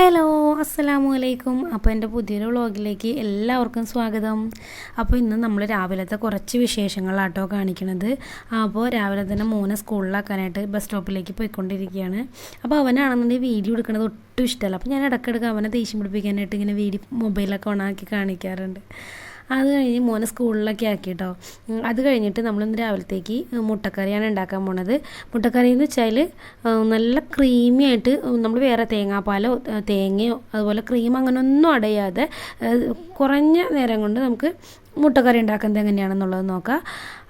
Hello അസ്സലാമു അലൈക്കും അപ്പോൾ എന്റെ പുതിയൊരു വ്ളോഗിലേക്ക് എല്ലാവർക്കും സ്വാഗതം. അപ്പോൾ ഇന്ന് നമ്മൾ രാവിലത്തെ കുറച്ച് വിശേഷങ്ങളാട്ടോ കാണിക്കണത്. അപ്പോൾ രാവിലെ തന്നെ മോനെ സ്കൂളിലാക്കാനായിട്ട് ബസ് സ്റ്റോപ്പിലേക്ക് പോയിക്കൊണ്ടിരിക്കുകയാണ്. അപ്പോൾ അവനാണെന്നുണ്ടെങ്കിൽ വീഡിയോ എടുക്കുന്നത് ഒട്ടും ഇഷ്ടമല്ല. അപ്പോൾ ഞാൻ ഇടയ്ക്കിടയ്ക്ക് അവനെ ദേഷ്യം പിടിപ്പിക്കാനായിട്ട് ഇങ്ങനെ വീഡിയോ മൊബൈലൊക്കെ ഓണാക്കി കാണിക്കാറുണ്ട്. അത് കഴിഞ്ഞ് മോനെ സ്കൂളിലൊക്കെ ആക്കി കേട്ടോ അത് കഴിഞ്ഞിട്ട് നമ്മളിന്ന് രാവിലത്തേക്ക് മുട്ടക്കറിയാണ് ഉണ്ടാക്കാൻ പോണത്. മുട്ടക്കറി എന്ന് വെച്ചാൽ നല്ല ക്രീമി ആയിട്ട് നമ്മൾ വേറെ തേങ്ങാപ്പാലോ തേങ്ങയോ അതുപോലെ ക്രീം അങ്ങനെ ഒന്നും അടയാതെ കുറഞ്ഞ നേരം കൊണ്ട് നമുക്ക് മുട്ടക്കറി ഉണ്ടാക്കുന്നത് എങ്ങനെയാണെന്നുള്ളത് നോക്കാം.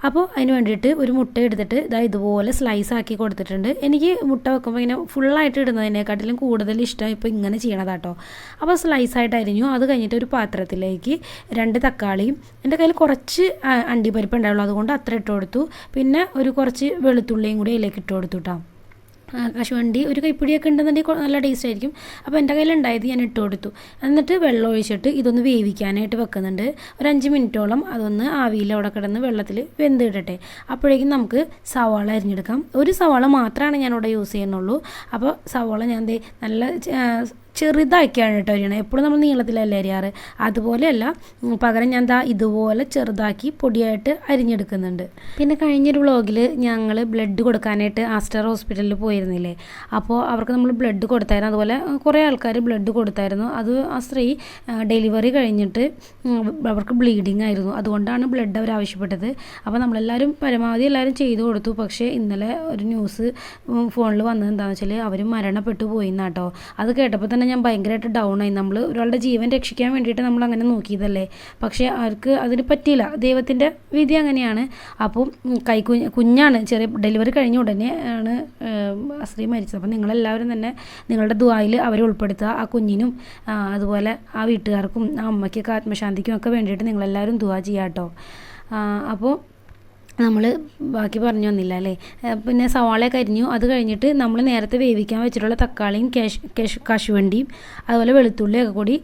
അപ്പോൾ അതിന് വേണ്ടിയിട്ട് ഒരു മുട്ട എടുത്തിട്ട് ഇതാ ഇതുപോലെ സ്ലൈസ് ആക്കി കൊടുത്തിട്ടുണ്ട്. എനിക്ക് മുട്ട വെക്കുമ്പോൾ ഇങ്ങനെ ഫുള്ളായിട്ട് ഇടുന്നതിനെക്കാട്ടിലും കൂടുതൽ ഇഷ്ടം ഇപ്പോൾ ഇങ്ങനെ ചെയ്യണതാട്ടോ. അപ്പോൾ സ്ലൈസ് ആയിട്ട് അരിഞ്ഞു. അത് കഴിഞ്ഞിട്ട് ഒരു പാത്രത്തിലേക്ക് രണ്ട് തക്കാളിയും എന്റെ കയ്യിൽ കുറച്ച് അണ്ടിപ്പരിപ്പ് ഉണ്ടാവുള്ളൂ. അതുകൊണ്ട് അത്ര ഇട്ട് കൊടുത്തു. പിന്നെ ഒരു കുറച്ച് വെളുത്തുള്ളിയും കൂടി അതിലേക്ക് ഇട്ട് കൊടുത്തു കേട്ടോ കശുവണ്ടി ഒരു കൈപ്പിടിയൊക്കെ ഉണ്ടെന്നുണ്ടെങ്കിൽ നല്ല ടേസ്റ്റ് ആയിരിക്കും. അപ്പോൾ എന്റെ കയ്യിലുണ്ടായത് ഞാൻ ഇട്ട് കൊടുത്തു. എന്നിട്ട് വെള്ളം ഒഴിച്ചിട്ട് ഇതൊന്ന് വേവിക്കാനായിട്ട് വെക്കുന്നുണ്ട്. ഒരു അഞ്ച് മിനിറ്റോളം അതൊന്ന് ആവിയിൽ അവിടെ കിടന്ന് വെള്ളത്തിൽ വെന്തിടട്ടെ. അപ്പോഴേക്കും നമുക്ക് സവാള അരിഞ്ഞെടുക്കാം. ഒരു സവാള മാത്രമാണ് ഞാനിവിടെ യൂസ് ചെയ്യുന്നുള്ളൂ. അപ്പോൾ സവാള ഞാൻ നല്ല ചെറുതാക്കിയാണ് കേട്ടോ അരിയണം എപ്പോഴും നമ്മൾ നീളത്തിലല്ല അരിയാറ്? അതുപോലെയല്ല പകരം ഞാൻ ദാ ഇതുപോലെ ചെറുതാക്കി പൊടിയായിട്ട് അരിഞ്ഞെടുക്കുന്നുണ്ട്. പിന്നെ കഴിഞ്ഞൊരു വ്ളോഗിൽ ഞങ്ങൾ ബ്ലഡ് കൊടുക്കാനായിട്ട് ആസ്റ്റർ ഹോസ്പിറ്റലിൽ പോയിരുന്നില്ലേ? അപ്പോൾ അവർക്ക് നമ്മൾ ബ്ലഡ് കൊടുത്തായിരുന്നു. അതുപോലെ കുറേ ആൾക്കാർ ബ്ലഡ് കൊടുത്തായിരുന്നു. അത് ആ സ്ത്രീ ഡെലിവറി കഴിഞ്ഞിട്ട് അവർക്ക് ബ്ലീഡിങ് ആയിരുന്നു. അതുകൊണ്ടാണ് ബ്ലഡ് അവർ ആവശ്യപ്പെട്ടത്. അപ്പോൾ നമ്മളെല്ലാവരും പരമാവധി എല്ലാവരും ചെയ്തു കൊടുത്തു. പക്ഷേ ഇന്നലെ ഒരു ന്യൂസ് ഫോണിൽ വന്നത് എന്താണെന്ന് വെച്ചാൽ അവർ മരണപ്പെട്ടു പോയിന്നാട്ടോ. അത് കേട്ടപ്പോൾ തന്നെ ഞാൻ ഭയങ്കരമായിട്ട് ഡൗൺ ആയി. നമ്മൾ ഒരാളുടെ ജീവൻ രക്ഷിക്കാൻ വേണ്ടിയിട്ട് നമ്മൾ അങ്ങനെ നോക്കിയതല്ലേ? പക്ഷേ അവർക്ക് അതിന് പറ്റിയില്ല. ദൈവത്തിന്റെ വിധി അങ്ങനെയാണ്. അപ്പം കൈ കുഞ്ഞാണ്. ചെറിയ ഡെലിവറി കഴിഞ്ഞ ഉടനെ ആണ് അശ്രീ മരിച്ചത്. അപ്പം നിങ്ങളെല്ലാവരും തന്നെ നിങ്ങളുടെ ദ്വായിൽ അവരെ ഉൾപ്പെടുത്തുക. ആ കുഞ്ഞിനും അതുപോലെ ആ വീട്ടുകാർക്കും ആ അമ്മയ്ക്കൊക്കെ ആത്മശാന്തിക്കും ഒക്കെ വേണ്ടിയിട്ട് നിങ്ങളെല്ലാവരും ദുവാ ചെയ്യാം കേട്ടോ അപ്പോൾ നമ്മൾ ബാക്കി പറഞ്ഞു വന്നില്ല അല്ലേ? പിന്നെ സവാളയൊക്കെ അരിഞ്ഞു. അത് കഴിഞ്ഞിട്ട് നമ്മൾ നേരത്തെ വേവിക്കാൻ വെച്ചിട്ടുള്ള തക്കാളിയും കാഷ് കശുവണ്ടിയും അതുപോലെ വെളുത്തുള്ളിയൊക്കെ കൂടി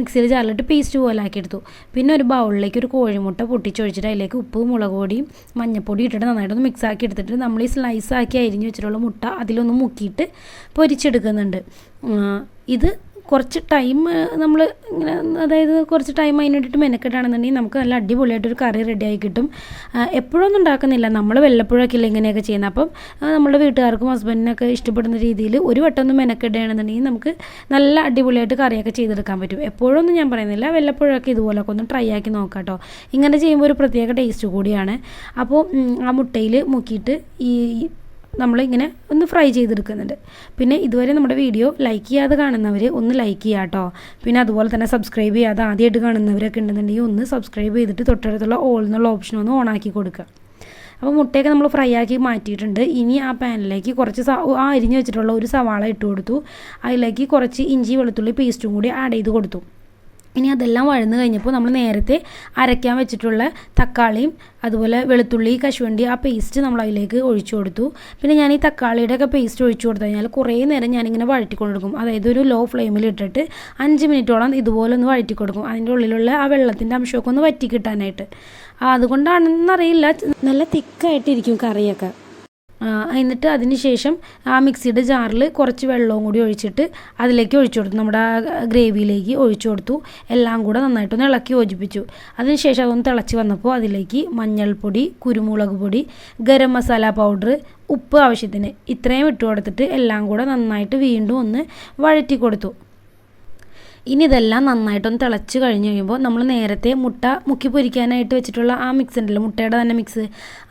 മിക്സിയിൽ ചാറിലിട്ട് പേസ്റ്റ് പോലെ ആക്കിയെടുത്തു. പിന്നെ ഒരു ബൗളിലേക്ക് ഒരു കോഴിമുട്ട പൊട്ടിച്ചൊഴിച്ചിട്ട് അതിലേക്ക് ഉപ്പ് മുളക് പൊടിയും മഞ്ഞപ്പൊടി ഇട്ടിട്ട് നന്നായിട്ടൊന്ന് മിക്സ് ആക്കി എടുത്തിട്ട് നമ്മൾ ഈ സ്ലൈസ് ആക്കി അരിഞ്ഞ് വെച്ചിട്ടുള്ള മുട്ട അതിലൊന്ന് മുക്കിയിട്ട് പൊരിച്ചെടുക്കുന്നുണ്ട്. ഇത് കുറച്ച് ടൈം നമ്മൾ ഇങ്ങനെ അതായത് കുറച്ച് ടൈം അതിന് വേണ്ടിയിട്ട് മെനക്കെട്ടാണെന്നുണ്ടെങ്കിൽ നമുക്ക് നല്ല അടിപൊളിയായിട്ടൊരു കറി റെഡിയായി കിട്ടും. എപ്പോഴൊന്നും ഉണ്ടാക്കുന്നില്ല. നമ്മൾ വല്ലപ്പോഴൊക്കെ ഇല്ല ഇങ്ങനെയൊക്കെ ചെയ്യുന്നത് അപ്പം നമ്മുടെ വീട്ടുകാർക്കും ഹസ്ബൻഡിനൊക്കെ ഇഷ്ടപ്പെടുന്ന രീതിയിൽ ഒരു വട്ടം ഒന്ന് മെനക്കെടുകയാണെന്നുണ്ടെങ്കിൽ നമുക്ക് നല്ല അടിപൊളിയായിട്ട് കറിയൊക്കെ ചെയ്തെടുക്കാൻ പറ്റും. എപ്പോഴൊന്നും ഞാൻ പറയുന്നില്ല. വല്ലപ്പോഴൊക്കെ ഇതുപോലൊക്കെ ഒന്ന് ട്രൈ ആക്കി നോക്കാം കേട്ടോ. ഇങ്ങനെ ചെയ്യുമ്പോൾ ഒരു പ്രത്യേക ടേസ്റ്റ് കൂടിയാണ്. അപ്പോൾ ആ മുട്ടയിൽ മുക്കിയിട്ട് ഈ നമ്മളിങ്ങനെ ഒന്ന് ഫ്രൈ ചെയ്തെടുക്കുന്നുണ്ട്. പിന്നെ ഇതുവരെ നമ്മുടെ വീഡിയോ ലൈക്ക് ചെയ്യാതെ കാണുന്നവർ ഒന്ന് ലൈക്ക് ചെയ്യുക കേട്ടോ പിന്നെ അതുപോലെ തന്നെ സബ്സ്ക്രൈബ് ചെയ്യാതെ ആദ്യമായിട്ട് കാണുന്നവരൊക്കെ ഉണ്ടെന്നുണ്ടെങ്കിൽ ഒന്ന് സബ്സ്ക്രൈബ് ചെയ്തിട്ട് തൊട്ടടുത്തുള്ള ഓൾ എന്നുള്ള ഓപ്ഷൻ ഒന്ന് ഓൺ ആക്കി കൊടുക്കുക അപ്പോൾ മുട്ടയൊക്കെ നമ്മൾ ഫ്രൈ ആക്കി മാറ്റിയിട്ടുണ്ട്. ഇനി ആ പാനിലേക്ക് കുറച്ച് ആ അരിഞ്ഞ് വെച്ചിട്ടുള്ള ഒരു സവാള ഇട്ട് കൊടുത്തു. അതിലേക്ക് കുറച്ച് ഇഞ്ചി വെളുത്തുള്ളി പേസ്റ്റും കൂടി ആഡ് ചെയ്ത് കൊടുത്തു. ഇനി അതെല്ലാം വഴന്ന് കഴിഞ്ഞപ്പോൾ നമ്മൾ നേരത്തെ അരയ്ക്കാൻ വെച്ചിട്ടുള്ള തക്കാളിയും അതുപോലെ വെളുത്തുള്ളി കശുവണ്ടി ആ പേസ്റ്റ് നമ്മൾ അതിലേക്ക് ഒഴിച്ചു കൊടുത്തു. പിന്നെ ഞാൻ ഈ തക്കാളിയുടെ ഒക്കെ പേസ്റ്റ് ഒഴിച്ചു കൊടുത്തു കഴിഞ്ഞാൽ കുറേ നേരം ഞാനിങ്ങനെ വഴറ്റിക്കൊടുക്കും അതായത് ഒരു ലോ ഫ്ലെയിമിൽ ഇട്ടിട്ട് അഞ്ച് മിനിറ്റോളം ഇതുപോലെ ഒന്ന് വഴറ്റി കൊടുക്കും. അതിന്റെ ഉള്ളിലുള്ള ആ വെള്ളത്തിന്റെ അംശമൊക്കെ ഒന്ന് വറ്റി കിട്ടാനായിട്ട്. അതുകൊണ്ടാണെന്നറിയില്ല. നല്ല തിക്കായിട്ടിരിക്കും കറിയൊക്കെ. എന്നിട്ട് അതിന് ശേഷം ആ മിക്സിയുടെ ജാറിൽ കുറച്ച് വെള്ളവും കൂടി ഒഴിച്ചിട്ട് അതിലേക്ക് ഒഴിച്ചു കൊടുത്തു. നമ്മുടെ ഗ്രേവിയിലേക്ക് ഒഴിച്ചു കൊടുത്തു. എല്ലാം കൂടെ നന്നായിട്ടൊന്ന് ഇളക്കി യോജിപ്പിച്ചു. അതിനുശേഷം അതൊന്ന് തിളച്ച് വന്നപ്പോൾ അതിലേക്ക് മഞ്ഞൾപ്പൊടി കുരുമുളക് പൊടി ഗരം മസാല പൗഡർ ഉപ്പ് ആവശ്യത്തിന് ഇത്രയും ഇട്ട് കൊടുത്തിട്ട് എല്ലാം കൂടെ നന്നായിട്ട് വീണ്ടും ഒന്ന് വഴറ്റി കൊടുത്തു. ഇനി ഇതെല്ലാം നന്നായിട്ടൊന്ന് തിളച്ച് കഴിഞ്ഞ് കഴിയുമ്പോൾ നമ്മൾ നേരത്തെ മുട്ട മുക്കി പൊരിക്കാനായിട്ട് വെച്ചിട്ടുള്ള ആ മിക്സ് ഉണ്ടല്ലോ മുട്ടയുടെ തന്നെ മിക്സ്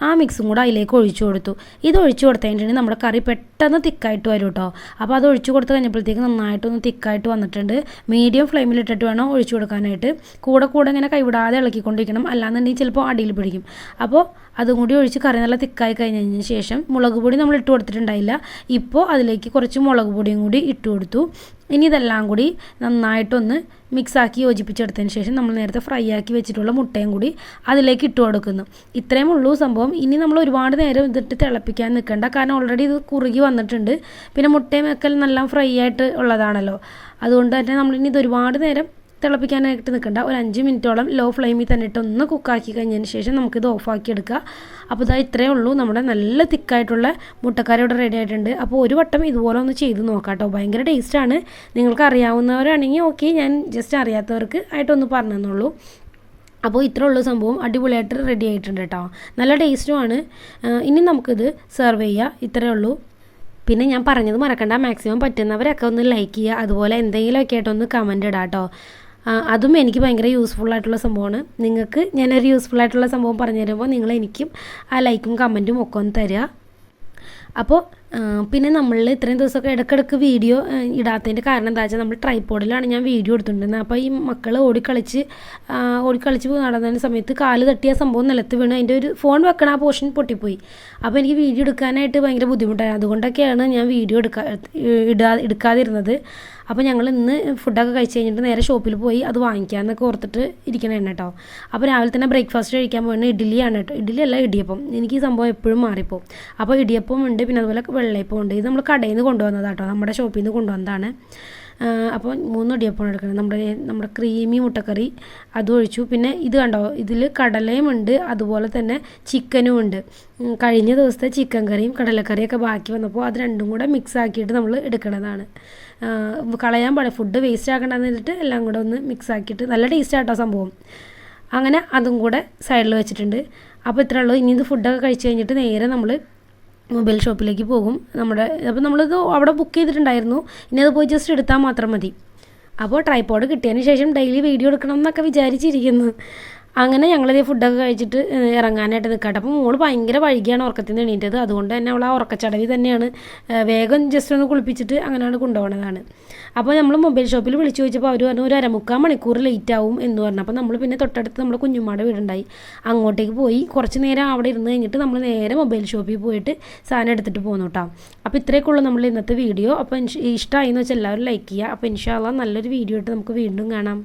ആ മിക്സും കൂടെ അതിലേക്ക് ഒഴിച്ചു കൊടുത്തു. ഇത് ഒഴിച്ചു കൊടുത്തതിന്റെ നമ്മുടെ കറി പെട്ടെന്ന് തിക്കായിട്ട് വരും കേട്ടോ അപ്പോൾ അത് ഒഴിച്ചു കൊടുത്ത് കഴിഞ്ഞപ്പോഴത്തേക്ക് നന്നായിട്ടൊന്ന് തിക്കായിട്ട് വന്നിട്ടുണ്ട്. മീഡിയം ഫ്ലെയിമിൽ ഇട്ടിട്ട് വേണം ഒഴിച്ചു കൊടുക്കാനായിട്ട്. കൂടെ കൂടെ ഇങ്ങനെ കൈവിടാതെ ഇളക്കിക്കൊണ്ടിരിക്കണം. അല്ലാന്നുണ്ടെങ്കിൽ ചിലപ്പോൾ അടിയിൽ പിടിക്കും. അപ്പോൾ അതും കൂടി ഒഴിച്ച് കറി നല്ല തിക്കായി കഴിഞ്ഞതിന് ശേഷം മുളക് പൊടി നമ്മൾ ഇട്ട് കൊടുത്തിട്ടുണ്ടായില്ല. ഇപ്പോൾ അതിലേക്ക് കുറച്ച് മുളക് പൊടിയും കൂടി ഇട്ട് കൊടുത്തു. ഇനി ഇതെല്ലാം കൂടി നന്നായിട്ടൊന്ന് മിക്സാക്കി യോജിപ്പിച്ചെടുത്തതിന് ശേഷം നമ്മൾ നേരത്തെ ഫ്രൈ ആക്കി വെച്ചിട്ടുള്ള മുട്ടയും കൂടി അതിലേക്ക് ഇട്ട് കൊടുക്കുന്നു. ഇത്രയും ഉള്ളൂ സംഭവം. ഇനി നമ്മൾ ഒരുപാട് നേരം ഇതിട്ട് തിളപ്പിക്കാൻ നിൽക്കേണ്ട. കാരണം ഓൾറെഡി ഇത് കുറുകി വന്നിട്ടുണ്ട്. പിന്നെ മുട്ടയും വെക്കൽ നല്ല ഫ്രൈ ആയിട്ട് ഉള്ളതാണല്ലോ. അതുകൊണ്ട് തന്നെ നമ്മൾ ഇനി ഇത് ഒരുപാട് നേരം തിളപ്പിക്കാനായിട്ട് നിൽക്കണ്ട. ഒരു അഞ്ച് മിനിറ്റോളം ലോ ഫ്ലെയിമിൽ തന്നെ ഇട്ട് ഒന്ന് കുക്കാക്കി കഴിഞ്ഞതിന് ശേഷം നമുക്കിത് ഓഫാക്കി എടുക്കുക അപ്പോൾ ഇതാ ഇത്രയേ ഉള്ളൂ. നമ്മുടെ നല്ല തിക്കായിട്ടുള്ള മുട്ടക്കറി ഇവിടെ റെഡി ആയിട്ടുണ്ട്. അപ്പോൾ ഒരു വട്ടം ഇതുപോലെ ഒന്ന് ചെയ്ത് നോക്കാം കേട്ടോ ഭയങ്കര ടേസ്റ്റാണ് നിങ്ങൾക്ക് അറിയാവുന്നവരാണെങ്കിൽ ഓക്കെ ഞാൻ ജസ്റ്റ് അറിയാത്തവർക്ക് ആയിട്ടൊന്ന് പറഞ്ഞു തന്നുള്ളൂ അപ്പോൾ ഇത്ര ഉള്ള സംഭവം. അടിപൊളിയായിട്ട് റെഡി ആയിട്ടുണ്ട് കേട്ടോ നല്ല ടേസ്റ്റുമാണ് ഇനി നമുക്കിത് സെർവ് ചെയ്യുക ഇത്രയേ ഉള്ളൂ. പിന്നെ ഞാൻ പറഞ്ഞത് മറക്കണ്ട. മാക്സിമം പറ്റുന്നവരൊക്കെ ഒന്ന് ലൈക്ക് ചെയ്യുക. അതുപോലെ എന്തെങ്കിലുമൊക്കെ ആയിട്ടൊന്ന് കമന്റ് ഇടാം കേട്ടോ അതും എനിക്ക് ഭയങ്കര യൂസ്ഫുൾ ആയിട്ടുള്ള സംഭവമാണ്. നിങ്ങൾക്ക് ഞാനൊരു യൂസ്ഫുൾ ആയിട്ടുള്ള സംഭവം പറഞ്ഞു തരുമ്പോൾ നിങ്ങൾ എനിക്കും ആ ലൈക്കും കമന്റും ഒക്കെ ഒന്ന് തരിക. അപ്പോൾ പിന്നെ നമ്മൾ ഇത്രയും ദിവസമൊക്കെ ഇടയ്ക്കിടയ്ക്ക് വീഡിയോ ഇടാത്തതിന്റെ കാരണം എന്താ വെച്ചാൽ നമ്മൾ ട്രൈപോഡിലാണ് ഞാൻ വീഡിയോ എടുത്തിട്ടുണ്ടെന്ന് അപ്പോൾ ഈ മക്കൾ ഓടിക്കളിച്ച് ഓടിക്കളിച്ച് നടന്ന സമയത്ത് കാൽ തട്ടിയ സംഭവം നിലത്ത് വീണ്. അതിന്റെ ഒരു ഫോൺ വെക്കണ ആ പോർഷൻ പൊട്ടിപ്പോയി. അപ്പോൾ എനിക്ക് വീഡിയോ എടുക്കാനായിട്ട് ഭയങ്കര ബുദ്ധിമുട്ടായി. അതുകൊണ്ടൊക്കെയാണ് ഞാൻ വീഡിയോ എടുക്കാ ഇടാ എടുക്കാതിരുന്നത്. അപ്പോൾ ഞങ്ങൾ ഇന്ന് ഫുഡൊക്കെ കഴിച്ച് കഴിഞ്ഞിട്ട് നേരെ ഷോപ്പിൽ പോയി അത് വാങ്ങിക്കാമെന്നൊക്കെ ഓർത്തിട്ട് ഇരിക്കണേ കേട്ടോ അപ്പോൾ രാവിലെ തന്നെ ബ്രേക്ക്ഫാസ്റ്റ് കഴിക്കാൻ പോകുന്നത് ഇഡ്ഡലിയാണ് കേട്ടോ ഇഡ്ഡലി അല്ല ഇടിയപ്പം. എനിക്ക് ഈ സംഭവം എപ്പോഴും മാറിപ്പോവും. അപ്പോൾ ഇടിയപ്പം ഉണ്ട്. പിന്നെ അതുപോലെ വെള്ളയപ്പം ഉണ്ട് ഇത് നമ്മൾ കടയിൽ നിന്ന് കൊണ്ടുവന്നതാണ് കേട്ടോ നമ്മുടെ ഷോപ്പിൽ നിന്ന് കൊണ്ടുവന്നതാണ് അപ്പോൾ മൂന്ന് ഇടിയപ്പമാണ് എടുക്കുന്നത്. നമ്മുടെ നമ്മുടെ ക്രീമി മുട്ടക്കറി അതും ഒഴിച്ചു. പിന്നെ ഇത് കണ്ടോ? ഇതിൽ കടലയും ഉണ്ട്. അതുപോലെ തന്നെ ചിക്കനും ഉണ്ട്. കഴിഞ്ഞ ദിവസത്തെ ചിക്കൻ കറിയും കടലക്കറിയൊക്കെ ബാക്കി വന്നപ്പോൾ അത് രണ്ടും കൂടെ മിക്സ് ആക്കിയിട്ട് നമ്മൾ എടുക്കണതാണ്. കളയാൻ പാടില്ല. ഫുഡ് വേസ്റ്റ് ആക്കണ്ടെന്ന് വെച്ചിട്ട് എല്ലാം കൂടെ ഒന്ന് മിക്സ് ആക്കിയിട്ട് നല്ല ടേസ്റ്റ് ആട്ടോ സംഭവം. അങ്ങനെ അതും കൂടെ സൈഡിൽ വെച്ചിട്ടുണ്ട്. അപ്പോൾ ഇത്രേ ഉള്ളൂ. ഇനി ഇത് ഫുഡൊക്കെ കഴിച്ച് കഴിഞ്ഞിട്ട് നേരെ നമ്മൾ മൊബൈൽ ഷോപ്പിലേക്ക് പോകും. നമ്മുടെ അപ്പോൾ നമ്മളിത് അവിടെ ബുക്ക് ചെയ്തിട്ടുണ്ടായിരുന്നു. ഇനി അത് പോയി ജസ്റ്റ് എടുത്താൽ മാത്രം മതി. അപ്പോൾ ട്രൈപോഡ് കിട്ടിയതിന് ശേഷം ഡെയിലി വീഡിയോ എടുക്കണം എന്നൊക്കെ വിചാരിച്ചിരിക്കുന്നു. അങ്ങനെ ഞങ്ങളിത് ഫുഡൊക്കെ കഴിച്ചിട്ട് ഇറങ്ങാനായിട്ട് നിൽക്കട്ടെ അപ്പോൾ മോൾ ഭയങ്കര വൈകിയാണ് ഉറക്കത്തിൽ നിന്ന് എണീറ്റത്. അതുകൊണ്ട് തന്നെ അവൾ ആ ഉറക്കച്ചടവി തന്നെയാണ് വേഗം ജസ്റ്റ് ഒന്ന് കുളിപ്പിച്ചിട്ട് അങ്ങനെയാണ് കൊണ്ടുപോകുന്നതാണ് അപ്പോൾ നമ്മൾ മൊബൈൽ ഷോപ്പിൽ വിളിച്ചു ചോദിച്ചപ്പോൾ അവർ പറഞ്ഞു ഒരു അരമുക്കാൽ മണിക്കൂർ ലേറ്റ് ആവും എന്ന് പറഞ്ഞു. അപ്പോൾ നമ്മൾ പിന്നെ തൊട്ടടുത്ത് നമ്മുടെ കുഞ്ഞുമ്മയുടെ വീടുണ്ടായി. അങ്ങോട്ടേക്ക് പോയി. കുറച്ച് നേരം അവിടെ ഇരുന്ന് കഴിഞ്ഞിട്ട് നമ്മൾ നേരെ മൊബൈൽ ഷോപ്പിൽ പോയിട്ട് സാധനം എടുത്തിട്ട് പോകുന്നു കേട്ടോ അപ്പോൾ ഇത്രയൊക്കെ ഉള്ളൂ നമ്മൾ ഇന്നത്തെ വീഡിയോ. അപ്പോൾ ഇഷ്ടമായി എന്ന് വെച്ചാൽ എല്ലാവരും ലൈക്ക് ചെയ്യുക അപ്പോൾ ഇൻഷാല്ല നല്ലൊരു വീഡിയോ ആയിട്ട് നമുക്ക് വീണ്ടും കാണാം.